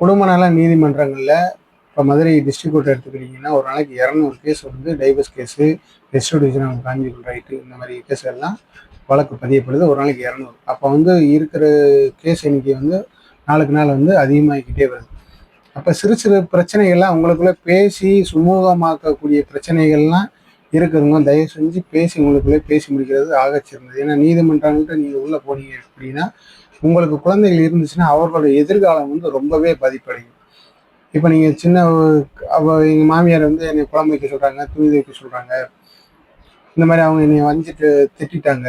குடும்ப நல நீதிமன்றங்களில் இப்போ மதுரை டிஸ்ட்ரிக் கோர்ட் எடுத்துக்கிட்டிங்கன்னா ஒரு நாளைக்கு இரநூறு கேஸ் வந்து divorce case restitution of right இந்த மாதிரி கேஸ் எல்லாம் வழக்கு பதியப்படுது. ஒரு நாளைக்கு இரநூறு. அப்போ வந்து இருக்கிற கேஸ் எண்ணிக்கை வந்து நாளுக்கு நாள் வந்து அதிகமாகிக்கிட்டே வருது. அப்போ சிறு சிறு பிரச்சனைகள்லாம் உங்களுக்குள்ளே பேசி சுமூகமாக்கக்கூடிய பிரச்சனைகள்லாம் இருக்குதுங்க. தயவு செஞ்சு பேசி உங்களுக்குள்ளே பேசி முடிக்கிறது ஆகச்சிருந்தது ஏன்னா நீதிமன்றங்கள்ட்ட நீங்கள் உள்ளே போனீங்க அப்படின்னா உங்களுக்கு குழந்தைகள் இருந்துச்சுன்னா அவர்களோட எதிர்காலம் வந்து ரொம்பவே பாதிப்படையும். இப்போ நீங்கள் சின்ன அவ எங்கள் மாமியார் வந்து என்னை குழம்பு வைக்க சொல்கிறாங்க துணி வைக்க சொல்கிறாங்க இந்த மாதிரி அவங்க என்னை வஞ்சிட்டு திட்டாங்க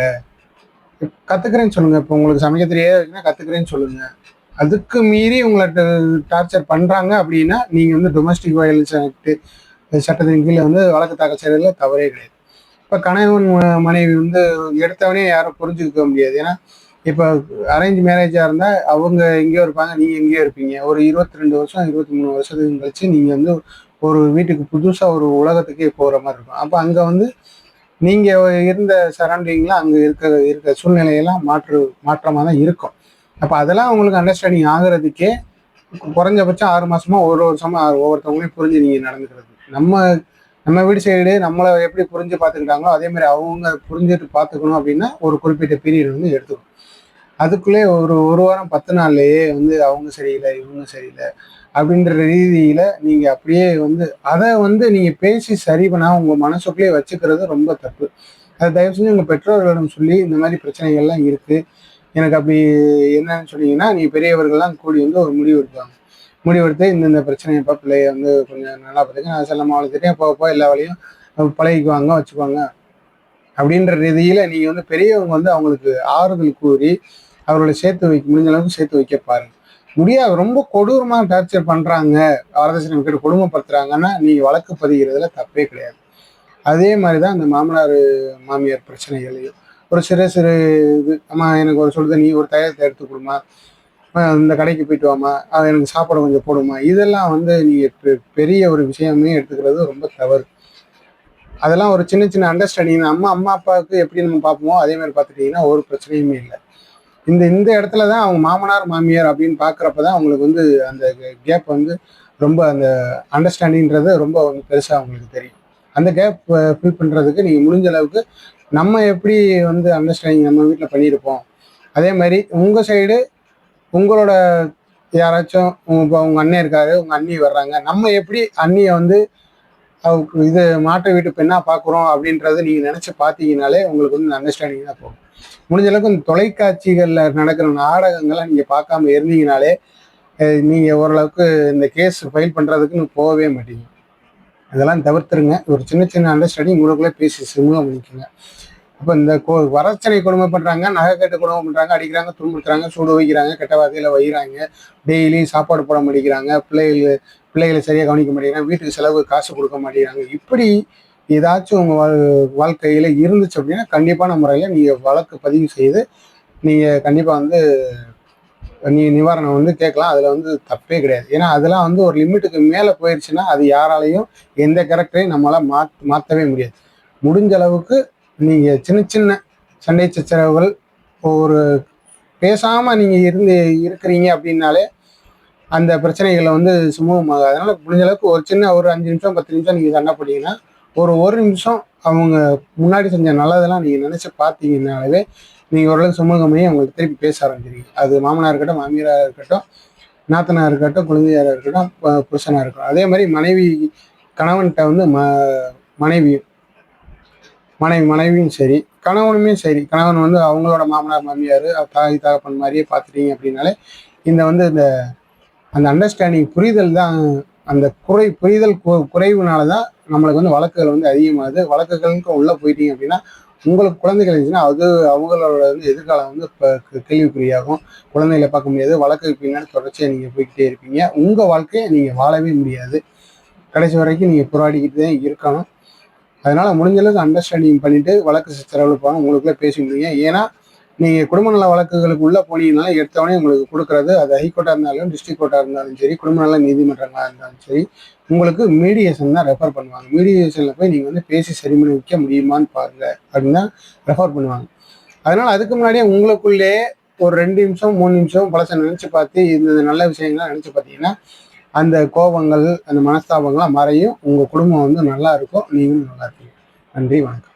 கற்றுக்கிறேன்னு சொல்லுங்கள் இப்போ உங்களுக்கு சமைக்க தெரியாதுன்னா கற்றுக்கிறேன்னு சொல்லுங்கள் அதுக்கு மீறி உங்களை டார்ச்சர் பண்ணுறாங்க அப்படின்னா நீங்கள் வந்து டொமஸ்டிக் வயலன்ஸ் ஆக்ட் சட்டத்தின் கீழே வந்து வழக்கு தாக்கல் செய்யறதுல தவறே கிடையாது. இப்போ கணவன் மனைவி வந்து எடுத்தவனே யாரும் புரிஞ்சுக்க முடியாது. ஏன்னா இப்போ அரேஞ்ச் மேரேஜாக இருந்தால் அவங்க எங்கேயோ இருப்பாங்க நீங்கள் எங்கேயோ இருப்பீங்க. ஒரு இருபத்தி ரெண்டு வருஷம் இருபத்தி மூணு வருஷத்துக்கு கழிச்சு நீங்கள் வந்து ஒரு வீட்டுக்கு புதுசாக ஒரு உலகத்துக்கே போகிற மாதிரி இருக்கும். அப்போ அங்கே வந்து நீங்கள் இருந்த சரௌண்டிங்கில் அங்கே இருக்க இருக்க சூழ்நிலையெல்லாம் மாற்று மாற்றமாக தான் இருக்கும். அப்போ அதெல்லாம் உங்களுக்கு அண்டர்ஸ்டாண்டிங் ஆகுறதுக்கே குறைஞ்சபட்சம் ஆறு மாதமாக ஒரு வருஷமாக ஒவ்வொருத்தவங்களையும் புரிஞ்சு நீங்கள் நடந்துக்கிறது. நம்ம நம்ம வீடு சைடு நம்மளை எப்படி புரிஞ்சு பார்த்துக்கிட்டாங்களோ அதே மாதிரி அவங்க புரிஞ்சுட்டு பார்த்துக்கணும் அப்படின்னா ஒரு குறிப்பிட்ட பீரியட் வந்து எடுத்துக்கணும். அதுக்குள்ளே ஒரு ஒரு வாரம் பத்து நாள்லயே வந்து அவங்க சரியில்லை இவங்க சரியில்லை அப்படின்ற ரீதியில நீங்க அப்படியே வந்து அதை வந்து நீங்க பேசி சரி பண்ணா உங்க மனசுக்குள்ளேயே வச்சுக்கிறது ரொம்ப தப்பு. அதை தயவு செஞ்சு உங்க பெற்றோர்களிடம் சொல்லி இந்த மாதிரி பிரச்சனைகள்லாம் இருக்கு. எனக்கு அப்படி என்னன்னு சொன்னீங்கன்னா நீ பெரியவர்கள்லாம் கூடி வந்து ஒரு முடிவு எடுப்பாங்க முடிவெடுத்து இந்தந்த பிரச்சனையப்பா பிள்ளைய வந்து கொஞ்சம் நல்லா பார்த்துக்க நான் செல்லமா வளர்த்துட்டேன் அப்போ அப்போ எல்லா வேலையும் பழகிக்குவாங்க வச்சுக்குவாங்க. அப்படின்ற ரீதியில நீங்க வந்து பெரியவங்க வந்து அவங்களுக்கு ஆறுதல் கூறி அவர்களை சேர்த்து வைக்க முடிஞ்ச அளவுக்கு சேர்த்து வைக்க பாருங்க முடியாது ரொம்ப கொடூரமாக டார்ச்சர் பண்ணுறாங்க வரதட்சணை கிட்ட கொடுமைப்படுத்துறாங்கன்னா நீங்கள் வழக்கு பதிகிறதுல தப்பே கிடையாது. அதே மாதிரி தான் இந்த மாமனார் மாமியார் பிரச்சனைகளையும். ஒரு சிறு சிறு இது அம்மா எனக்கு ஒரு சொல்லுது நீ ஒரு தயாரத்தை எடுத்து கொடுமா. இந்த கடைக்கு போயிட்டு வாமா. அது எனக்கு சாப்பாடு கொஞ்சம் போடுமா. இதெல்லாம் வந்து நீங்கள் பெ- பெரிய ஒரு விஷயமே எடுத்துக்கிறது ரொம்ப தவறு. அதெல்லாம் ஒரு சின்ன சின்ன அண்டர்ஸ்டாண்டிங் அம்மா அம்மா அப்பாவுக்கு எப்படி நம்ம பார்ப்போமோ அதே மாதிரி பார்த்துட்டிங்கன்னா ஒரு பிரச்சனையுமே இல்லை. இந்த இந்த இடத்துல தான் அவங்க மாமனார் மாமியார் அப்படின்னு பார்க்குறப்ப தான் அவங்களுக்கு வந்து அந்த கேப் வந்து ரொம்ப அந்த அண்டர்ஸ்டாண்டிங்கிறது ரொம்ப வந்து பெருசாக அவங்களுக்கு தெரியும். அந்த கேப் ஃபில் பண்ணுறதுக்கு நீங்கள் முடிஞ்ச அளவுக்கு நம்ம எப்படி வந்து அண்டர்ஸ்டாண்டிங் நம்ம வீட்டில் பண்ணியிருப்போம். அதே மாதிரி உங்கள் சைடு உங்களோட யாராச்சும் இப்போ உங்கள் அண்ணன் இருக்காரு உங்கள் அண்ணி வர்றாங்க நம்ம எப்படி அண்ணியை வந்து இது மாற்று வீட்டு பெண்ணாக பார்க்குறோம் அப்படின்றத நீங்கள் நினச்சி பார்த்தீங்கனாலே உங்களுக்கு வந்து அண்டர்ஸ்டாண்டிங் தான் போகும். முடிஞ்ச அளவுக்கு இந்த தொலைக்காட்சிகளில் நடக்கிற நாடகங்களை நீங்கள் பார்க்காம இருந்தீங்கனாலே நீங்கள் நீங்க ஓரளவுக்கு இந்த கேஸ் ஃபைல் பண்றதுக்குன்னு போகவே மாட்டீங்க. அதெல்லாம் தவிர்த்துருங்க. ஒரு சின்ன சின்ன அண்டர்ஸ்டாண்டிங் உங்களுக்குள்ளே பேசி சிமுகம் பண்ணிக்கோங்க அப்போ இந்த கோ வரச்சனை கொடுமை பண்றாங்க நகை கட்டு கொடுமை பண்றாங்க அடிக்கிறாங்க துன்புறுத்துறாங்க சூடு வைக்கிறாங்க கெட்ட வார்த்தையில வைக்கிறாங்க டெய்லி சாப்பாடு போட மாட்டேங்கிறாங்க பிள்ளைகள் பிள்ளைகளை சரியாக கவனிக்க மாட்டேங்கிறாங்க வீட்டுக்கு செலவு காசு கொடுக்க மாட்டேங்கிறாங்க. இப்படி ஏதாச்சும் உங்க வாழ்- வாழ்க்கையில இருந்துச்சு அப்படின்னா கண்டிப்பான முறையில் நீங்க வழக்கு பதிவு செய்து நீங்க கண்டிப்பா வந்து நீ நிவாரணம் வந்து கேட்கலாம். அதுல வந்து தப்பே கிடையாது. ஏன்னா அதெல்லாம் வந்து ஒரு லிமிட்டுக்கு மேல போயிருச்சுன்னா அது யாராலையும் எந்த கேரக்டரையும் நம்மளால மாத் மாற்றவே முடியாது. முடிஞ்ச அளவுக்கு நீங்கள் சின்ன சின்ன சண்டை சச்சரவுகள் ஒரு பேசாமல் நீங்கள் இருந்து இருக்கிறீங்க அப்படின்னாலே அந்த பிரச்சனைகளை வந்து சுமூகமாக அதனால் முடிஞ்ச அளவுக்கு ஒரு சின்ன ஒரு அஞ்சு நிமிஷம் பத்து நிமிஷம் நீங்கள் சண்டை போட்டிங்கன்னா ஒரு ஒரு நிமிஷம் அவங்க முன்னாடி செஞ்ச நல்லதெல்லாம் நீங்கள் நினச்சி பார்த்தீங்கன்னாலே நீங்கள் ஓரளவுக்கு சுமூகமே அவங்களுக்கு திருப்பி பேச ஆரம்பிச்சிருக்கீங்க அது மாமனார் இருக்கட்டும் மாமியாராக இருக்கட்டும் நாத்தனாக இருக்கட்டும் குழந்தையாராக இருக்கட்டும் புருஷனாக இருக்கட்டும். அதே மாதிரி மனைவி கணவன்கிட்ட வந்து ம மனைவியும் மனைவி மனைவியும் சரி கணவனுமே சரி. கணவன் வந்து அவங்களோட மாமனார் மாமியார் தாய் தகப்பன் மாதிரியே பார்த்துட்டீங்க அப்படின்னாலே இந்த வந்து இந்த அந்த அண்டர்ஸ்டாண்டிங் புரிதல் தான் அந்த குறை புரிதல் கு- குறைவுனால தான் நம்மளுக்கு வந்து வழக்குகள் வந்து அதிகமாகுது. வழக்குகளுக்கு உள்ளே போயிட்டீங்க அப்படின்னா உங்களுக்கு குழந்தைகள் இருந்துச்சுன்னா அது அவங்களோட வந்து எதிர்காலம் வந்து இப்போ கேள்விக்குறியாகும். குழந்தைகளை பார்க்க முடியாது. வழக்குக்கு பின்னாடி தொடர்ச்சியாக நீங்கள் போய்கிட்டே இருப்பீங்க. உங்கள் வாழ்க்கையை நீங்கள் வாழவே முடியாது. கடைசி வரைக்கும் நீங்கள் போராடிக்கிட்டு தான் இருக்கணும். அதனால முடிஞ்ச அளவுக்கு அண்டர்ஸ்டாண்டிங் பண்ணிட்டு வழக்கு செலவழிப்பாங்க உங்களுக்குள்ளே உங்களுக்குள்ள பேசி முடியுங்க ஏன்னா நீங்க குடும்ப நல வழக்குகளுக்கு உள்ள போனீங்கன்னா எடுத்தவொடனே உங்களுக்கு கொடுக்கறது அது ஹைகோர்ட்டா இருந்தாலும் டிஸ்ட்ரிக் கோர்ட்டா இருந்தாலும் சரி குடும்ப நல நீதிமன்றங்களா இருந்தாலும் சரி உங்களுக்கு மீடியேஷன் தான் ரெஃபர் பண்ணுவாங்க. மீடியேஷன்ல போய் நீங்க வந்து பேசி சரி பண்ணி வைக்க முடியுமான்னு பாருங்க. அப்படின்னு தான் ரெஃபர் பண்ணுவாங்க. அதனால அதுக்கு முன்னாடியே உங்களுக்குள்ளே ஒரு ரெண்டு நிமிஷம் மூணு நிமிஷம் பழச நினச்சி பார்த்து இந்த நல்ல விஷயங்கள்லாம் நினச்சி பார்த்தீங்கன்னா அந்த கோபங்கள் அந்த மனஸ்தாபங்கள்லாம் மறையும். உங்கள் குடும்பம் வந்து நல்லா இருக்கும். நீங்களும் நல்லா இருப்பீங்க நன்றி வணக்கம்.